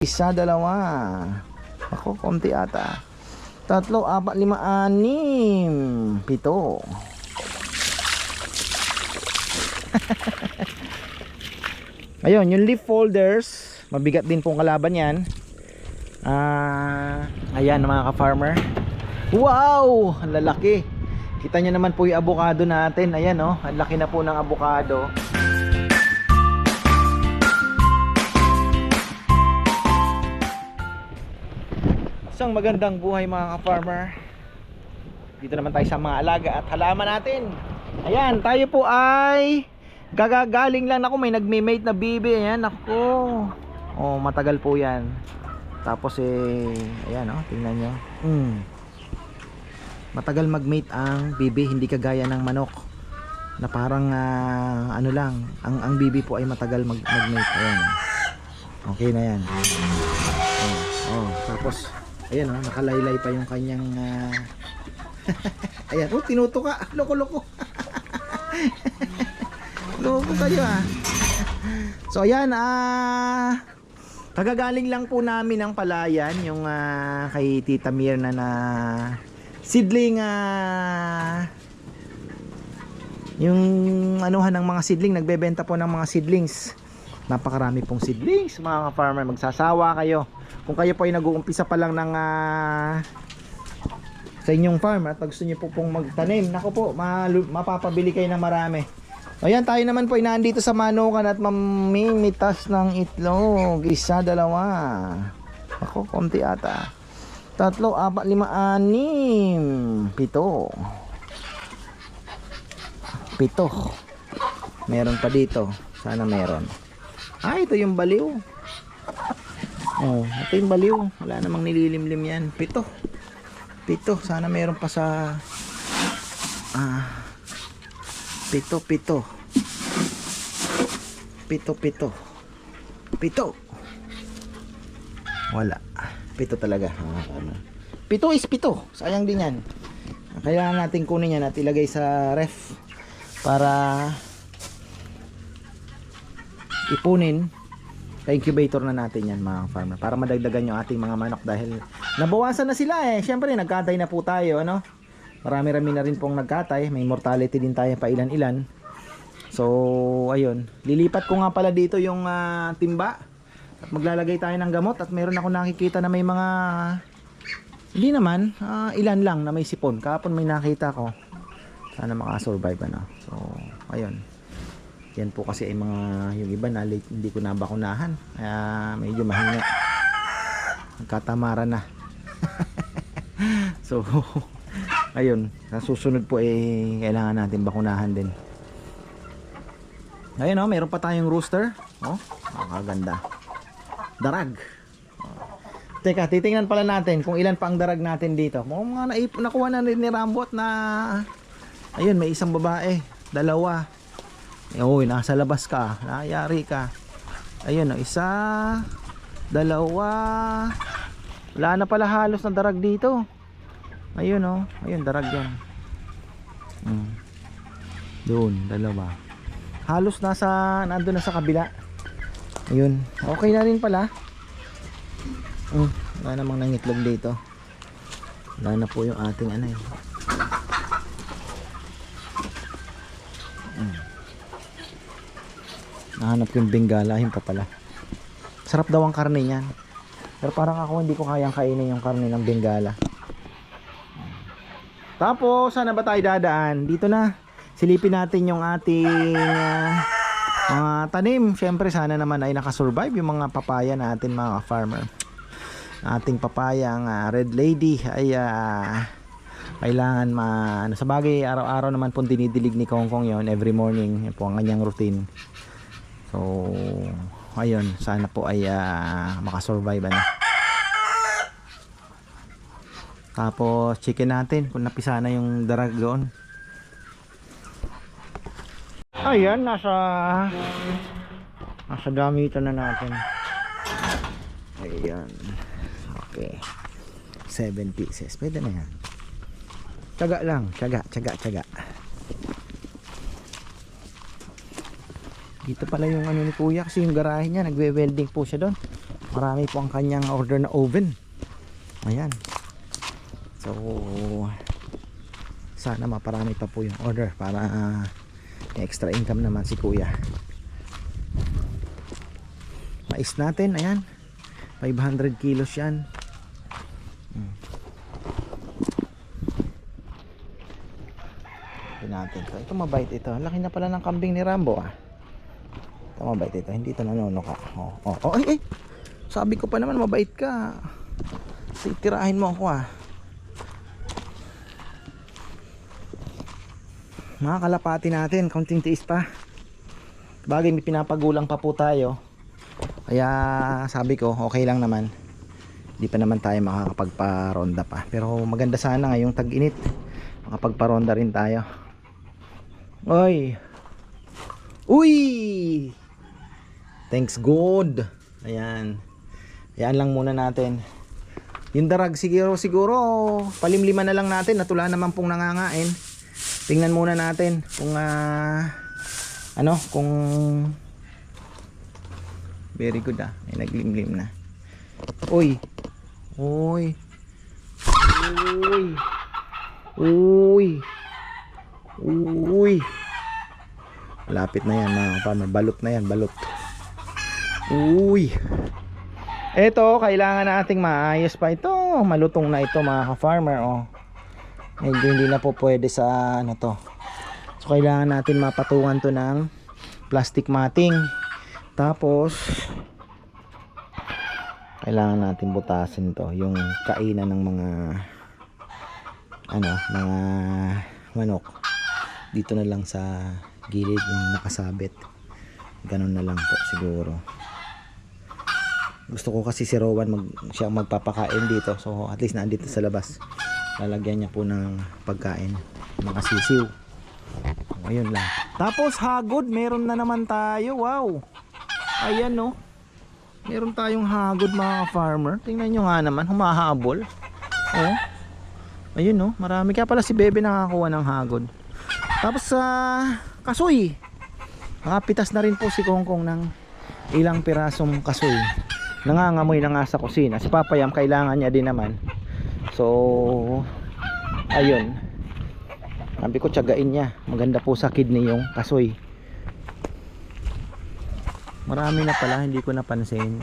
Isa, dalawa. Ako, konti ata. Tatlo, apat, lima, anim. Pito. Ayun, yung leaf folders, mabigat din pong kalaban yan. Ah, ayan mga ka-farmer. Wow! Lalaki. Kita nyo naman po yung avocado natin. Ayan oh, ang laki na po ng avocado. Isang magandang buhay mga ka-farmer. Dito naman tayo sa mga alaga at halaman natin. Ayan, tayo po ay gagagaling lang ako may nagme-mate na bibi. Ayan, ako. Oh, matagal po 'yan. Tapos eh, ayan oh, tingnan nyo. Mm. Matagal mag-mate ang bibi, hindi kagaya ng manok na parang ah, ano lang, ang ang bibi po ay matagal mag mag-mate. Ayan. Okay na 'yan. Oh, oh, tapos ayan oh, nakalaylay pa yung kanyang ah, Ayan, oh, tinuto ka. Loko-loko. Loko kayo ah. So ayan, ah Kagagaling lang po namin ng palayan yung ah, kay Tita Mirna na seedling ah yung anuhan ng mga seedling, nagbebenta po ng mga seedlings. Napakarami pong seedlings, mga farmer, magsasawa kayo. Kung kayo po ay nag-uumpisa pa lang ng ah, sa inyong farm at gusto niyo po pong magtanim, nako po, mapapabili kayo ng marami. Ayan, tayo naman po ay nandito sa manukan at mamimitas ng itlog. Isa, dalawa. Ako, konti ata. Tatlo, apat, lima, anim. Pito. Pito. Meron pa dito. Sana meron. Ah, ito yung baliw. Oh, ito yung baliw. Wala namang nililimlim yan. Pito. Pito. Sana meron pa sa... Ah, Pito, pito. Pito, pito. Pito. Wala. Pito talaga. Ah, ano. Pito is pito. Sayang din yan. Kailangan natin kunin yan at ilagay sa ref para ipunin. Sa incubator na natin yan mga farmer para madagdagan yung ating mga manok dahil nabawasan na sila eh. Syempre nagkatay na po tayo ano? Marami-rami na rin pong nagkatay may mortality din tayo pa ilan-ilan. So ayun. Lilipat ko nga pala dito yung ah, timba. At maglalagay tayo ng gamot at meron ako nakikita na may mga hindi naman ah, ilan lang na may sipon. Kahapon may nakita ko. Sana makasurvive ano? So ayun yan po kasi ay mga yung iba na late, hindi ko nabakunahan. Kaya medyo mahina nagkatamara na. So ayun. Sa susunod po eh kailangan natin bakunahan din. Ayun oh meron pa tayong rooster. Oh nakaganda darag. Teka, titingnan pala natin kung ilan pa ang darag natin dito. Mukhang mga naip, nakuha na ni Rambot na ayun, may isang babae, dalawa. Uy, nasa labas ka. Nayari ka. Ayun, oh, isa, dalawa. Wala na pala halos na darag dito. Ayun oh, ayun darag yan. Mm. Doon, dalawa. Halos nasa nandoon na sa kabila. Ayun, okay na rin pala. Mm, wala namang nangitlog dito. Wala na po yung ating ano eh. Nahanap yung bengala, yun pa pala. Sarap daw ang karne niyan. Pero parang ako hindi ko kayang kainin yung karne ng bengala. Tapos, saan na ba tayo dadaan? Dito na. Silipin natin yung ating ah, mga tanim. Siyempre, sana naman ay nakasurvive yung mga papaya natin mga farmer. Ating papayang ah, red lady ay ah, kailangan ma ano, sa bagay araw-araw naman po dinidilig ni Kong Kong yon every morning yan po ang kanyang routine so ayun. Sana po ay ah, makasurvive ano. Tapos chicken natin. Kung napisa na yung darag doon. Ayan nasa nasa gamitan na natin. Ayan. Okay. 7 pieces. Pwede na yan. Tiyaga lang, tiyaga, tiyaga, tiyaga. Dito pala yung ano ni Kuya kasi yung garahe niya, nagwe-welding po siya doon. marami po ang kanyang order na oven ayan so sana maparami pa po yung order para may extra income naman si kuya mais natin ayan 500 kilos yan Hmm. Natin to. Ito mabait ito. Laki na pala ng kambing ni Rambo ah. Ito mabait ito. Hindi ito nanono ka. Oh, oh, oh, ay, ay. Sabi ko pa naman mabait ka. Titirahin mo ako ah. Mga kalapati natin, kaunting tiis pa. Bagay may pinapagulang pa po tayo. Kaya sabi ko, okay lang naman. Hindi pa naman tayo makakapagparonda pa. Pero maganda sana ngayong tag-init. Makapagparonda rin tayo. Oy! Uy! Thanks God! Ayan. Ayan lang muna natin. Yung darag siguro siguro palimlima na lang natin. Natula naman pong nangangain. Tingnan muna natin kung ah, ano kung very good ah. May naglimlim na. Uy. Uy. Uy. Uy. Uy. Lapit na yan mga farmer. Balot na yan. Balot. Uy. Ito, kailangan nating maayos pa ito. Malutong na ito mga ka-farmer. Oh. Medyo hindi na po pwede sa ano to. So, kailangan natin mapatungan to ng plastic matting. Tapos, kailangan natin butasin to. Yung kainan ng mga ano, mga manok. Dito na lang sa gilid yung nakasabit. Ganun na lang po siguro gusto ko kasi si Rowan mag, siya magpapakain dito. So at least nandito sa labas. Lalagyan niya po ng pagkain. Mga sisiw. Ayun lang. Tapos hagod. Meron na naman tayo. Wow. Ayan no? Meron tayong hagod mga farmer. Tingnan nyo nga naman. Humahabol. Oh. Ayun no? Marami. Kaya pala si Bebe nakakuha ng hagod. Tapos sa kasoy nakapitas na rin po si Kongkong ng ilang pirasong kasoy nangangamoy na nga sa kusina si Papayam kailangan niya din naman. So ayun. Sabi ko tiyagain niya. Maganda po sa kidney yung kasoy. Marami na pala hindi ko napansin.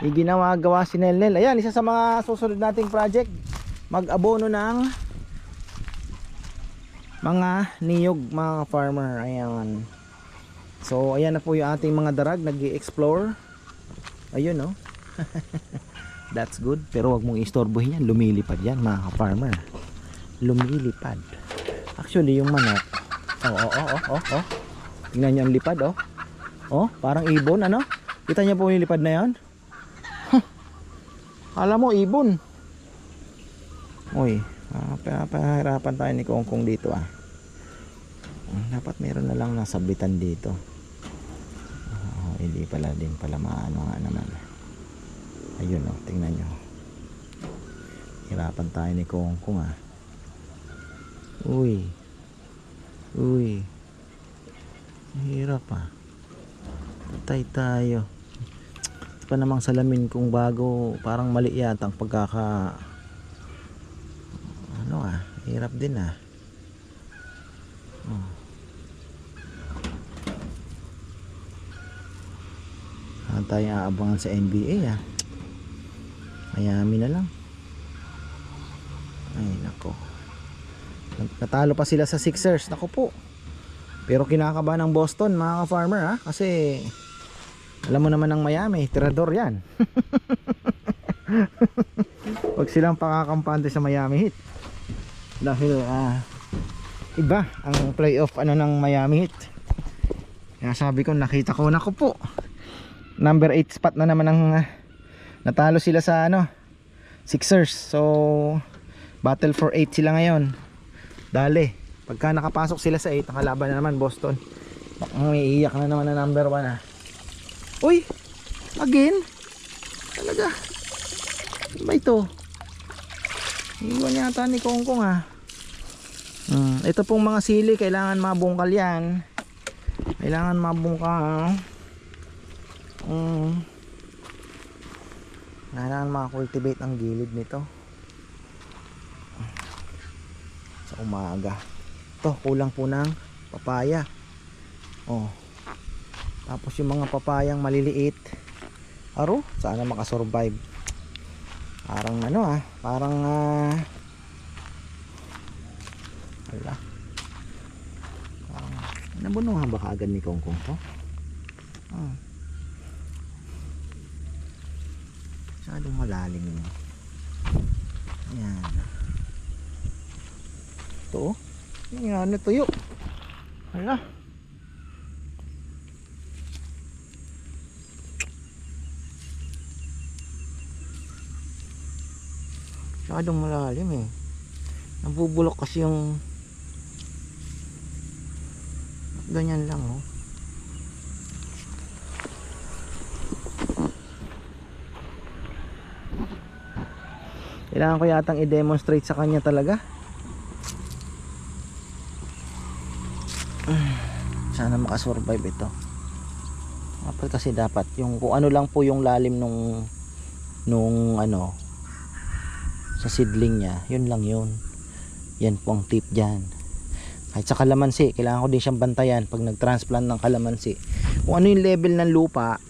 Iginawa gawa si Nelnel ayan isa sa mga susunod nating project. Mag-abono ng mga niyog mga farmer ayan. So ayan na po yung ating mga darag nag explore ayun no? That's good. Pero wag mong istorbohin yan. Lumilipad yan mga farmer. Lumilipad. Actually yung manok. Oh oh oh oh oh, oh. tingnan nyo ang lipad oh. Oh parang ibon ano? Kita niyo po yung lipad na yan? Alam mo ibon. Uy Ah, pa- pahirapan tayo ni Kongkong dito ah. Ah, Dapat meron na lang nasabitan dito. Oh, hindi pala din pala maano nga naman. Ayun oh, tingnan nyo. Hirapan tayo ni Kongkong ah. Uy. Uy. Hirap ah. Patay tayo. Pa namang salamin kong bago. Parang mali yata ang pagkaka ah, hirap din ah. Oh. Saan tayo aabangan sa NBA ah. Miami na lang. Ay nako. Natalo pa sila sa Sixers. Nako po. Pero kinakabahan ng Boston mga ka-farmer ha. Kasi alam mo naman ng Miami, tirador yan. Huwag silang pakakampante sa Miami Heat dahil ah, iba ang playoff ano ng Miami Heat. Kaya sabi ko nakita ko na ko po. Number 8 spot na naman ang ah, natalo sila sa ano Sixers. So battle for 8 sila ngayon. Dali pagka nakapasok sila sa 8 ang kalaban na naman Boston. Ang iiyak na naman na number 1 ah. Uy! Again? Talaga? Ano ba ito Iwan yata ni Kongkong ah. Mm, ito pong mga sili, kailangan mabungkal yan. Kailangan mabungkal. Mm. Kailangan makakultivate ang gilid nito. Sa umaga. Ito, kulang po ng papaya. Oh. Tapos yung mga papayang maliliit. Aro, sana makasurvive. Parang ano ah, parang ah, Hala. Ah, nabunuhan ba kaagad ni Kong Kong to? Ah. Masyadong malalim yun. Ayan. Ito oh. Yan, ano tuyo. Masyadong malalim eh. Nabubulok kasi yung ganyan lang oh. Kailangan ko yatang i-demonstrate sa kanya talaga. Sana makasurvive ito. Dapat kasi dapat yung kung ano lang po yung lalim nung nung ano sa seedling niya, yun lang yun. Yan po ang tip diyan. Kahit sa kalamansi, kailangan ko din siyang bantayan pag nag-transplant ng kalamansi. Kung ano yung level ng lupa,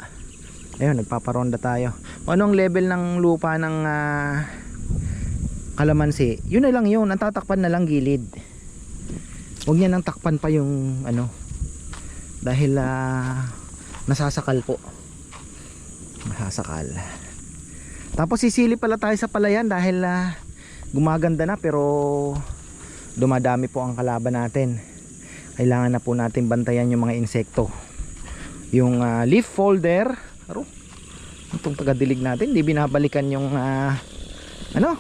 ayun, nagpaparonda tayo. Kung ano ang level ng lupa ng ah, kalamansi, yun na lang yun, ang tatakpan na lang gilid. Huwag niya nang takpan pa yung ano, dahil ah, nasasakal po. Nasasakal. Tapos sisili pala tayo sa palayan dahil ah, gumaganda na pero dumadami po ang kalaban natin. Kailangan na po natin bantayan yung mga insekto. Yung ah, leaf folder. Aro itong tagadilig natin di binabalikan yung ah, ano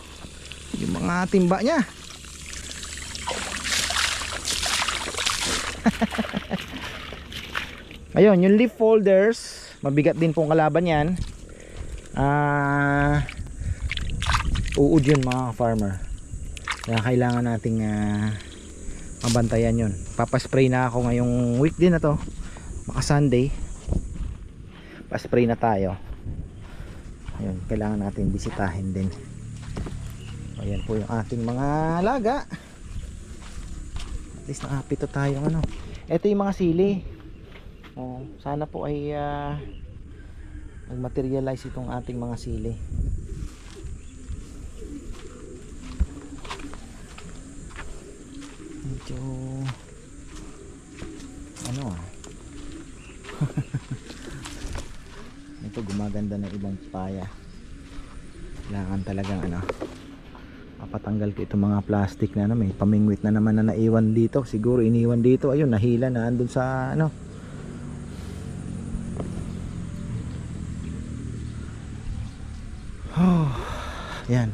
yung mga timba nya ayun yung leaf folders mabigat din pong kalaban yan ah uud yun mga farmer kaya kailangan nating ah, mabantayan yun. Papaspray na ako ngayong week din na to. Maka sunday. Paspray na tayo. Ayun kailangan natin bisitahin din. Ayan po yung ating mga alaga. At least nakapito tayo ano. Ito yung mga sili. Oh, sana po ay uh, nagmaterialize itong ating mga sili. Medyo ano ah. Ito gumaganda ng ibang paya. Kailangan talagang ano mapatanggal ko itong mga plastic na ano may pamingwit na naman na naiwan dito. Siguro iniwan dito. Ayun nahila na andun sa ano oh, yan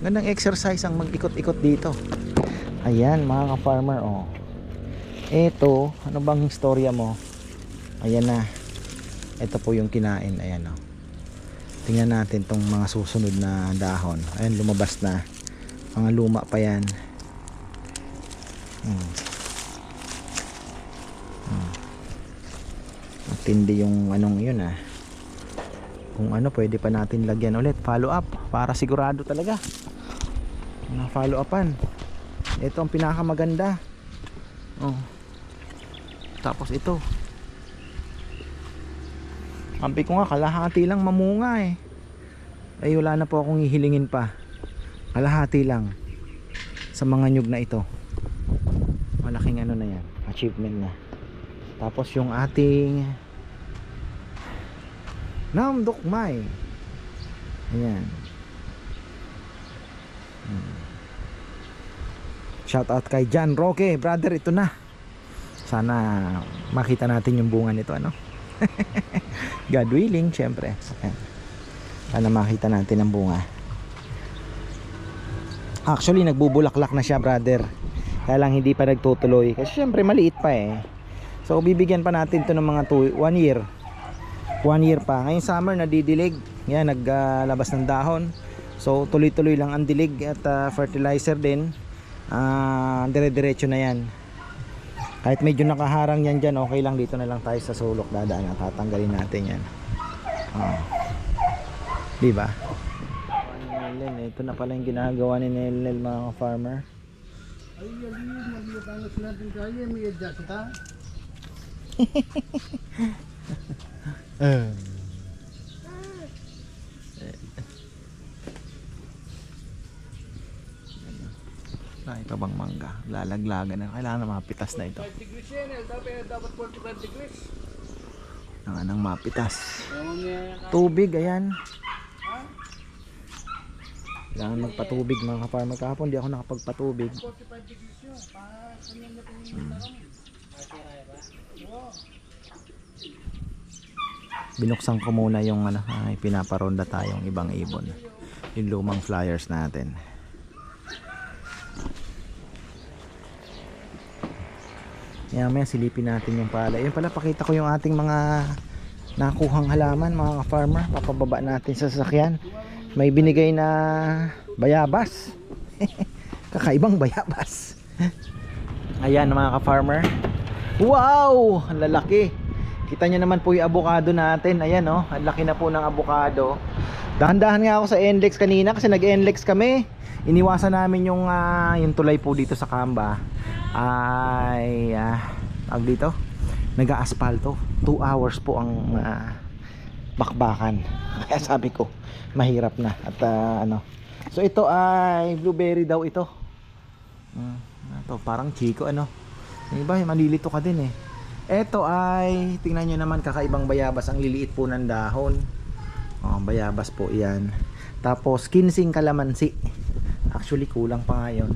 gandang exercise ang mag-ikot-ikot dito Ayan mga ka-farmer oh. Ito, ano bang storya mo? Ayan na. Ito po yung kinain, ayan oh. Tingnan natin tong mga susunod na dahon. Ayan lumabas na. Mga luma pa yan. Hmm. Hmm. Matindi yung anong yun ah. Kung ano pwede pa natin lagyan ulit. Follow up para sigurado talaga. Na follow upan ito ang pinakamaganda oh. tapos ito ampi ko nga kalahati lang mamunga eh ay wala na po akong hihilingin pa kalahati lang sa mga nyug na ito malaking ano na yan achievement na tapos yung ating namdokmay ayan hmm. Shout out kay John Roque, brother, ito na. Sana makita natin yung bunga nito, ano? God willing, syempre. Ayan. Sana makita natin ang bunga. Actually, nagbubulaklak na siya, brother. Kaya lang hindi pa nagtutuloy. Kasi syempre, maliit pa eh. So, bibigyan pa natin to ng mga 2, 1 year. 1 year pa. Ngayong summer, nadidilig. Yan, naglabas ng dahon. So, tuloy-tuloy lang ang dilig at uh, fertilizer din. Ah dire-diretso na yan. Kahit medyo nakaharang yan dyan okay lang. Dito na lang tayo sa sulok. Dadaan at tatanggalin natin yan. Oh. di ba? Ito na pala yung ginagawa ni Nelen mga farmer Ay, yun, mag-iutangas natin kaya, may adjust ta. Ay, ito bang mangga? Lalaglagan na. Kailangan na mapitas na ito. 5 degrees yan, eh. dapat, dapat 45 degrees. Kailangan nang mapitas. Niya, Tubig, ayan. Kailangan magpatubig mga ka-farmer. Kahapon di ako nakapagpatubig. 45 degrees yun. Pa, kanya na pinag Binuksan ko muna yung ano, ay pinaparonda tayong ibang ibon. Yung lumang flyers natin. Maya maya silipin natin yung pala. Yun pala pakita ko yung ating mga nakuhang halaman mga farmer. Papababa natin sa sasakyan. May binigay na bayabas. Kakaibang bayabas. Ayan mga ka-farmer. Wow! Lalaki. Kita nyo naman po yung avocado natin. Ayan oh, ang laki na po ng avocado. Dahan-dahan nga ako sa NLEX kanina kasi nag-NLEX kami. Iniwasan namin yung ah, yung tulay po dito sa Kamba. Ay tawag dito. Nag-aaspalto. 2 hours po ang ah, bakbakan. Kaya sabi ko, mahirap na at ah, ano. So ito ay blueberry daw ito. Mm, ito parang chico ano. Yung iba, malilito ka din eh. Ito ay, tingnan nyo naman kakaibang bayabas. Ang liliit po ng dahon. Oh, bayabas po yan. Tapos, kinsing kalamansi. Actually, kulang pa nga yun.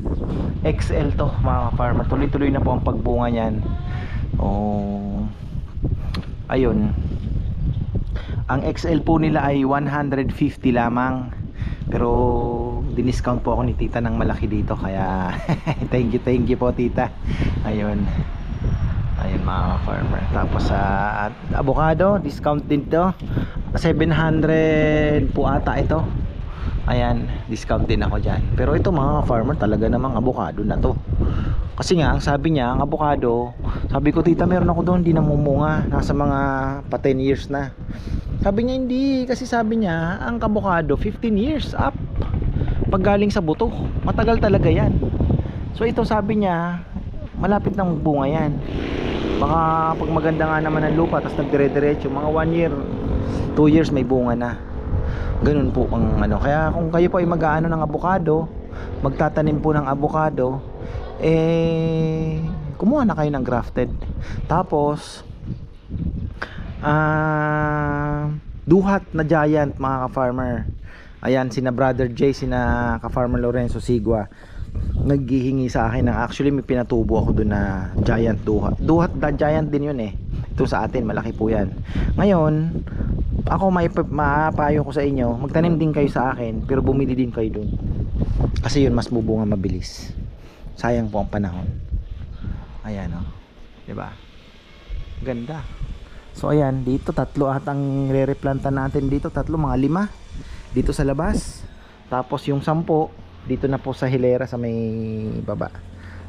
XL to, mga farmer. Tuloy-tuloy na po ang pagbunga niyan. Oh, ayun. Ang XL po nila ay 150 lamang. Pero diniscount po ako ni tita ng malaki dito kaya thank you thank you po tita. Ayun. Ayun mga farmer. Tapos sa avocado, discount din to. 700 po ata ito. Ayan, discount din ako dyan. Pero ito mga farmer, talaga namang avocado na to. Kasi nga, ang sabi niya, ang avocado, sabi ko, tita, meron ako doon, hindi namumunga. Nasa mga pa 10 years na. Sabi niya, hindi. Kasi sabi niya, ang avocado, 15 years up. Pag galing sa buto, matagal talaga yan. So ito sabi niya, malapit nang bunga yan. Baka pag maganda nga naman ang lupa, tapos nagdire-diretso, mga 1 year, 2 years may bunga na. Ganun po ang ano. Kaya kung kayo po ay mag-aano ng avocado, magtatanim po ng avocado, eh kumuha na kayo ng grafted. Tapos ah duhat na giant mga ka-farmer. Ayan sina Brother Jay, sina ka-farmer Lorenzo Sigua naghihingi sa akin ng actually may pinatubo ako doon na giant duhat. Duhat da giant din yun eh. Ito sa atin malaki po yan. Ngayon, ako may mapayo ko sa inyo, magtanim din kayo sa akin pero bumili din kayo doon. Kasi yun mas bubunga mabilis. Sayang po ang panahon. Ayan oh. 'Di ba? Ganda. So ayan, dito tatlo at ang re-replanta natin dito, tatlo mga lima dito sa labas. Tapos yung sampo dito na po sa hilera sa may baba.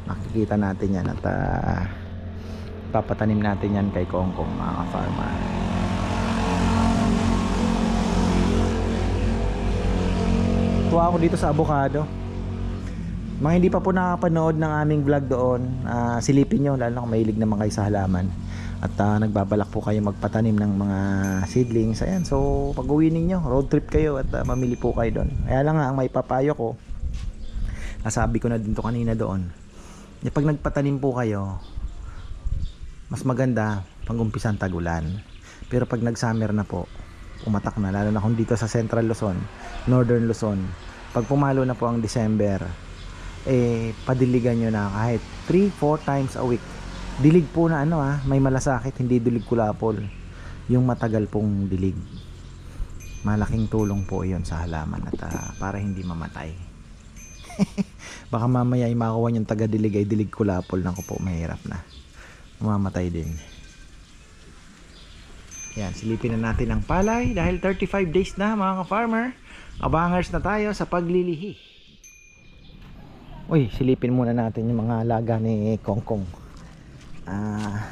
Makikita natin 'yan at ah, papatanim natin 'yan kay Kongkong mga farmer. Tuwa ako dito sa avocado. Mga hindi pa po nakapanood ng aming vlog doon, ah, silipin nyo, lalo na kung mahilig naman kayo sa halaman. At ah, nagbabalak po kayo magpatanim ng mga seedlings. Ayan, so pag uwi ninyo, road trip kayo at ah, mamili po kayo doon. Kaya lang nga, ang may papayo ko, nasabi ko na din to kanina doon, na pag nagpatanim po kayo, mas maganda pag umpisang tagulan. Pero pag nag-summer na po, umatak na, lalo na kung dito sa Central Luzon, Northern Luzon, pag pumalo na po ang December, eh, padiligan nyo na kahit 3-4 times a week. Dilig po na ano ah, may malasakit, hindi dilig kulapol. Yung matagal pong dilig. Malaking tulong po yon sa halaman at ah, para hindi mamatay. Baka mamaya ay makuha yung taga-dilig ay dilig kulapol. Naku po, mahirap na. Mamamatay din. Yan, silipin na natin ang palay dahil 35 days na mga ka-farmer. Abangers na tayo sa paglilihi. Uy, silipin muna natin yung mga alaga ni Kongkong. Ah.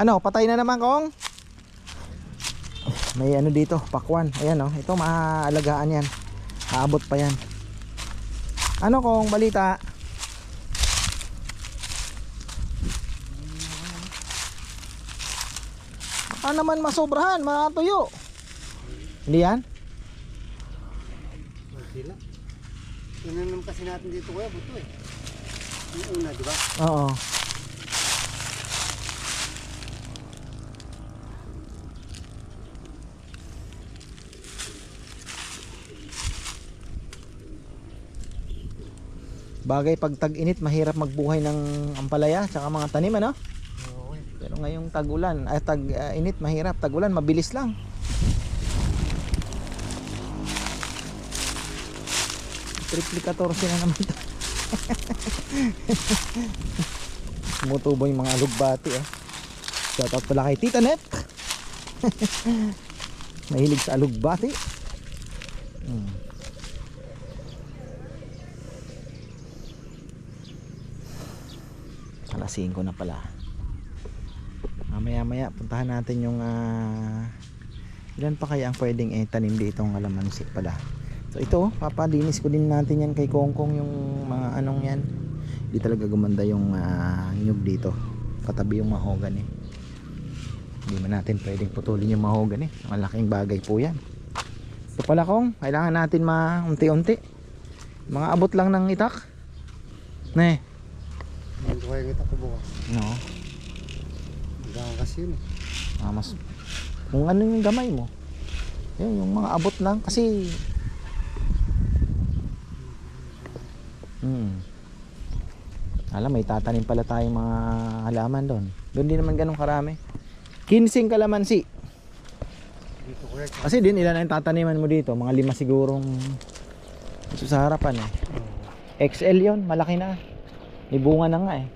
Ano, patay na naman Kong? May ano dito, pakwan. Ayan oh, ito maaalagaan yan. Aabot pa yan. Ano Kong, balita? Baka naman masobrahan, matuyo. Hindi yan? Sila. Inanom kasi natin dito kuya, buto eh. Yung una, di ba? Oo. Bagay pag tag-init mahirap magbuhay ng ampalaya tsaka mga tanim ano? Eh. Pero ngayong tag-ulan, ay tag-init mahirap, tag-ulan mabilis lang. Triple 14 na naman. Tumutubo yung mga alugbati eh. Shoutout pala kay Tita Net. Mahilig sa alugbati. Hmm. Alas 5 na pala. Mamaya maya puntahan natin yung ah, ilan pa kaya ang pwedeng eh, tanim dito ng kalamansi pala. So ito, oh, papalinis ko din natin yan kay Kongkong yung mga anong yan. Hindi talaga gumanda yung ah, nyug dito. Katabi yung mahogany. Hindi man natin pwedeng putulin yung mahogany. Malaking bagay po yan. Ito pala kong, kailangan natin maunti-unti. Mga abot lang ng itak. Ne, Kaya kita ko bukas. no. Hanggang kasi yun eh. Ah, mas kung ano yung gamay mo. Yun, yung mga abot lang kasi Hmm. Alam, may tatanim pala tayong mga halaman doon. Doon din naman ganun karami. 15 kalamansi. Dito kuya. Kasi din ilan ang tataniman mo dito? Mga lima sigurong sa harapan eh. XL yon malaki na. May bunga na nga eh.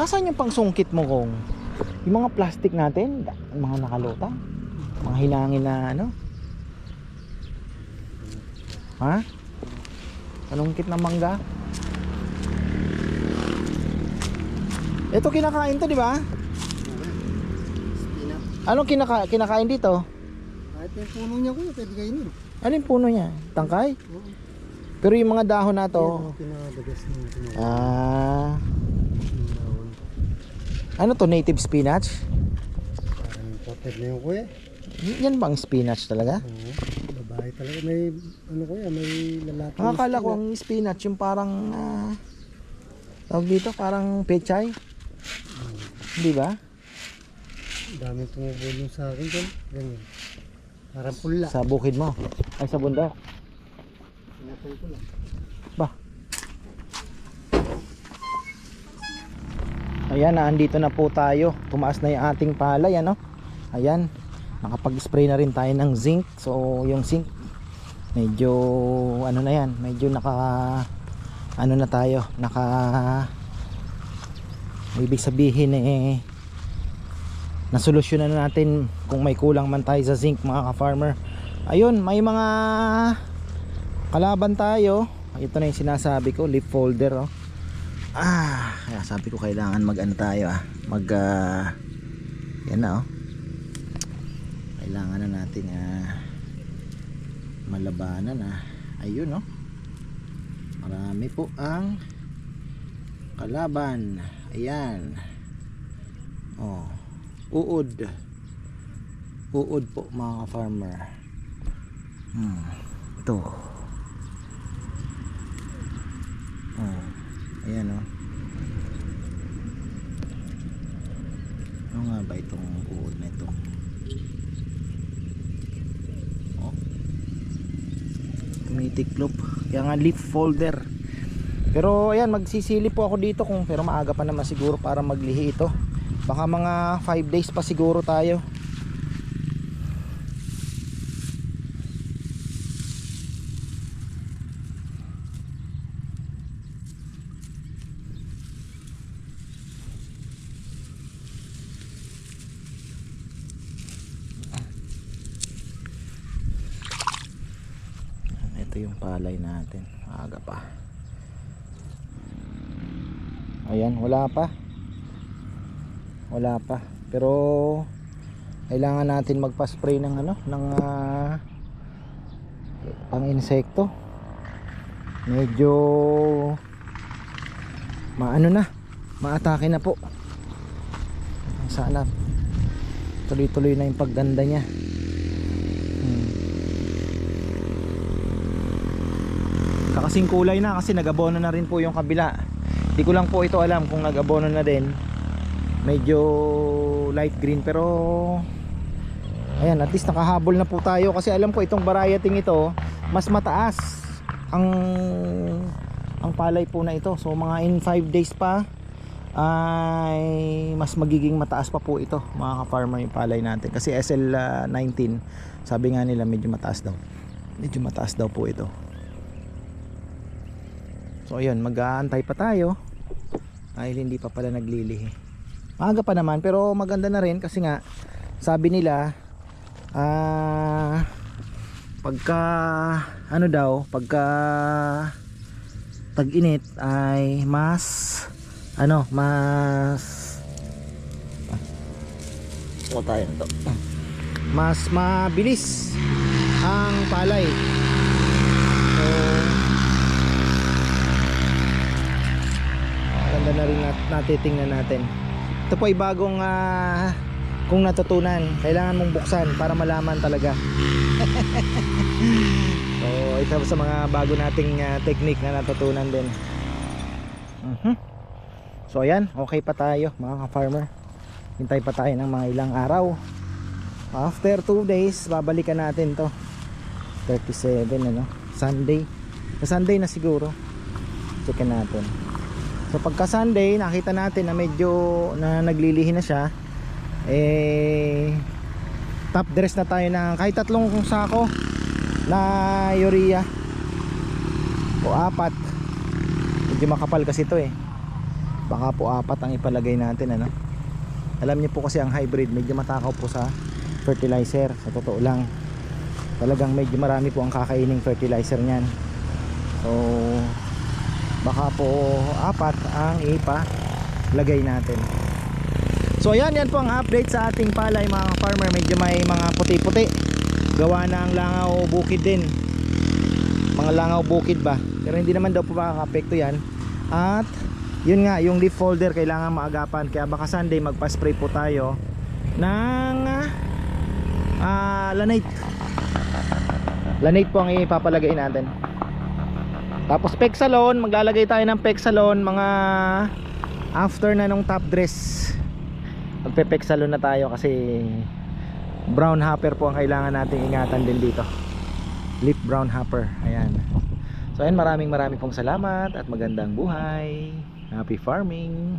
Nasaan yung pangsungkit mo kung yung mga plastic natin, mga nakalutang, mga hinangin na ano? Ha? Panungkit ng mangga? Ito kinakain to, di ba? Anong kinaka kinakain dito? Kahit yung puno niya kuya, pwede kainin. Ano yung puno niya? Tangkay? Oo. Pero yung mga dahon na to, Yung pinadagas tumawa. ah, ano to, native spinach? Parang potted na yung kuya. Yan bang spinach talaga? Oo. Babae talaga. May ano kuya, may lalaki. Ang akala ko ang spinach yung parang ah, tawag dito parang pechay. Di ba? Dami tumubulong sa akin dyan. Ganyan. Parang pula. Sa bukid mo. Ay sa bundok. Pinatay ko lang. Ba. Ayan, naandito na po tayo. Tumaas na yung ating palay, ano? Ayan. Nakapag-spray na rin tayo ng zinc. So, yung zinc medyo ano na yan, medyo naka ano na tayo, naka ibig sabihin eh nasolusyonan na natin kung may kulang man tayo sa zinc mga ka-farmer. Ayun, may mga kalaban tayo. Ito na yung sinasabi ko, leaf folder oh. Ah, kaya sabi ko kailangan mag-ano tayo ah. Mag ah, yan na oh. Kailangan na natin ah malabanan ah. Ayun oh. Marami po ang kalaban. Ayan. Oh. Uod. Uod po mga farmer. Hmm. Ito. Oh. Ayan oh. Ano nga ba itong uod na ito? Oh. Tumitiklop. Kaya nga leaf folder. Pero ayan, magsisilip po ako dito kung pero maaga pa naman siguro para maglihi ito baka mga 5 days pa siguro tayo. Ito yung palay natin. Aga pa. Ayan wala pa wala pa. Pero kailangan natin magpa-spray ng ano ng ah, pang insekto. Medyo maano na maatake na po. Sana tuloy-tuloy na yung pagganda niya. Hmm. kakasing kulay na kasi nagabono na rin po yung kabila. Di ko lang po ito alam kung nagabono na din medyo light green pero ayan at least nakahabol na po tayo kasi alam ko itong variety ito mas mataas ang ang palay po na ito. So mga in 5 days pa ay mas magiging mataas pa po ito mga ka-farmer yung palay natin. Kasi SL19 sabi nga nila medyo mataas daw. Medyo mataas daw po ito. So ayun mag-aantay pa tayo dahil hindi pa pala naglilihi maaga pa naman pero maganda na rin kasi nga sabi nila ah pagka ano daw pagka tag-init ay mas ano mas ano tayo to mas mabilis ang palay. So maganda na rin nat natitingnan natin ito po ay bagong ah, kung natutunan kailangan mong buksan para malaman talaga. So ito sa mga bago nating ah, technique na natutunan din. Mhm. so ayan okay pa tayo mga ka-farmer. Hintay pa tayo ng mga ilang araw. After 2 days babalikan natin to. 37 ano? Sunday. Sa Sunday na siguro checkin natin So pagka Sunday, nakita natin na medyo na naglilihi na siya. Eh top dress na tayo ng kahit tatlong sako na urea o apat. Medyo makapal kasi ito eh. Baka po apat ang ipalagay natin ano. Alam niyo po kasi ang hybrid medyo matakaw po sa fertilizer sa totoo lang. Talagang medyo marami po ang kakaining fertilizer niyan. So baka po apat ang ipa lagay natin. So yan yan po ang update sa ating palay mga farmer. Medyo may mga puti puti gawa ng langaw bukid din. Mga langaw bukid ba? Pero hindi naman daw po makakapekto yan. At yun nga yung leaf folder kailangan maagapan. Kaya baka Sunday magpa-spray po tayo ng ah lanate lanate po ang ipapalagay natin tapos pexalon, maglalagay tayo ng pexalon mga after na nung top dress. Magpe-pexalon na tayo kasi brown hopper po ang kailangan nating ingatan din dito. Lip brown hopper. Ayan. So ayan, maraming maraming pong salamat at magandang buhay. Happy farming.